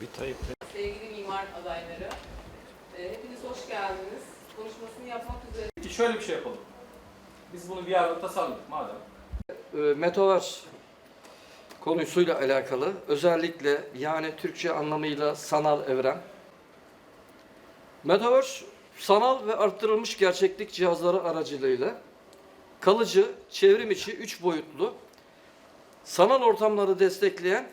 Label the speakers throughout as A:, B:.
A: Bir Tayyip
B: Sevgili mimar adayları, e, hepiniz hoş geldiniz. Konuşmasını yapmak üzere
C: Peki şöyle bir şey yapalım. Biz bunu bir yerde tasarladık madem.
D: e, Metaverse konusuyla alakalı özellikle yani Türkçe anlamıyla sanal evren. Metaverse sanal ve arttırılmış gerçeklik cihazları aracılığıyla kalıcı, çevrim içi, üç boyutlu sanal ortamları destekleyen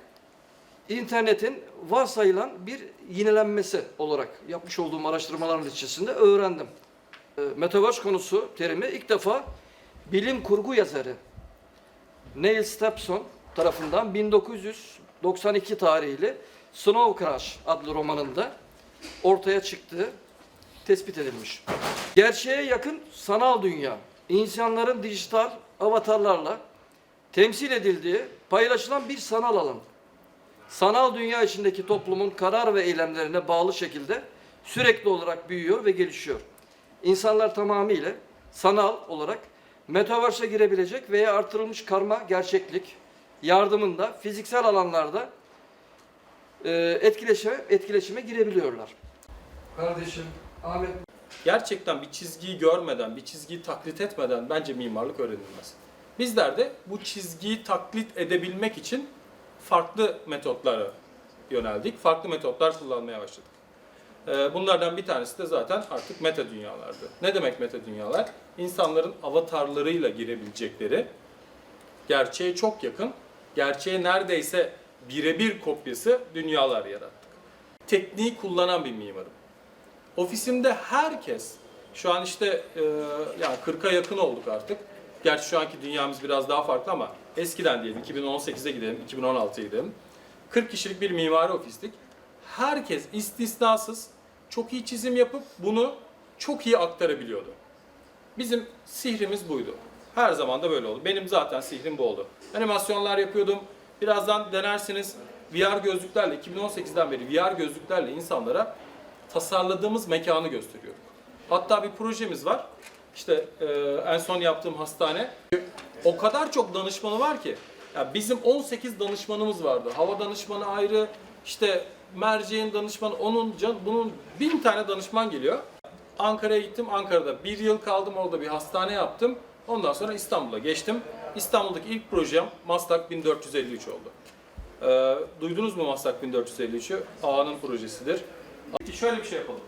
D: internetin varsayılan bir yenilenmesi olarak yapmış olduğum araştırmaların içerisinde öğrendim. E, Metaverse konusu terimi ilk defa bilim kurgu yazarı Neil Stephenson tarafından 1992 tarihli Snow Crash adlı romanında ortaya çıktığı tespit edilmiş. Gerçeğe yakın sanal dünya, insanların dijital avatarlarla temsil edildiği, paylaşılan bir sanal alan. Sanal dünya içindeki toplumun karar ve eylemlerine bağlı şekilde sürekli olarak büyüyor ve gelişiyor. İnsanlar tamamıyla sanal olarak Metaverse'e girebilecek veya artırılmış karma gerçeklik yardımında fiziksel alanlarda e, etkileşime, etkileşime girebiliyorlar. Kardeşim Ahmet
C: Gerçekten bir çizgiyi görmeden, bir çizgiyi taklit etmeden bence mimarlık öğrenilmez. Bizler de bu çizgiyi taklit edebilmek için farklı metotlara yöneldik. Farklı metotlar kullanmaya başladık. Ee, Bunlardan bir tanesi de zaten artık meta dünyalardı. Ne demek meta dünyalar? İnsanların avatarlarıyla girebilecekleri, gerçeğe çok yakın, gerçeğe neredeyse birebir kopyası dünyalar yarattık. Tekniği kullanan bir mimarım. Ofisimde herkes, şu an işte e, yani 40'a yakın olduk artık. Gerçi şu anki dünyamız biraz daha farklı ama eskiden diyelim 2018'e gidelim, 2016'ya gidelim. 40 kişilik bir mimari ofistik. Herkes istisnasız çok iyi çizim yapıp bunu çok iyi aktarabiliyordu. Bizim sihrimiz buydu. Her zaman da böyle oldu. Benim zaten sihrim bu oldu. Animasyonlar yapıyordum. Birazdan denersiniz. VR gözlüklerle, 2018'den beri VR gözlüklerle insanlara tasarladığımız mekanı gösteriyorum. Hatta bir projemiz var. İşte e, en son yaptığım hastane. O kadar çok danışmanı var ki. Ya bizim 18 danışmanımız vardı. Hava danışmanı ayrı, işte merceğin danışmanı, onun can, bunun bin tane danışman geliyor. Ankara'ya gittim. Ankara'da bir yıl kaldım. Orada bir hastane yaptım. Ondan sonra İstanbul'a geçtim. İstanbul'daki ilk projem Maslak 1453 oldu. Ee, duydunuz mu Maslak 1453'ü? Ağa'nın projesidir. Şöyle bir şey yapalım.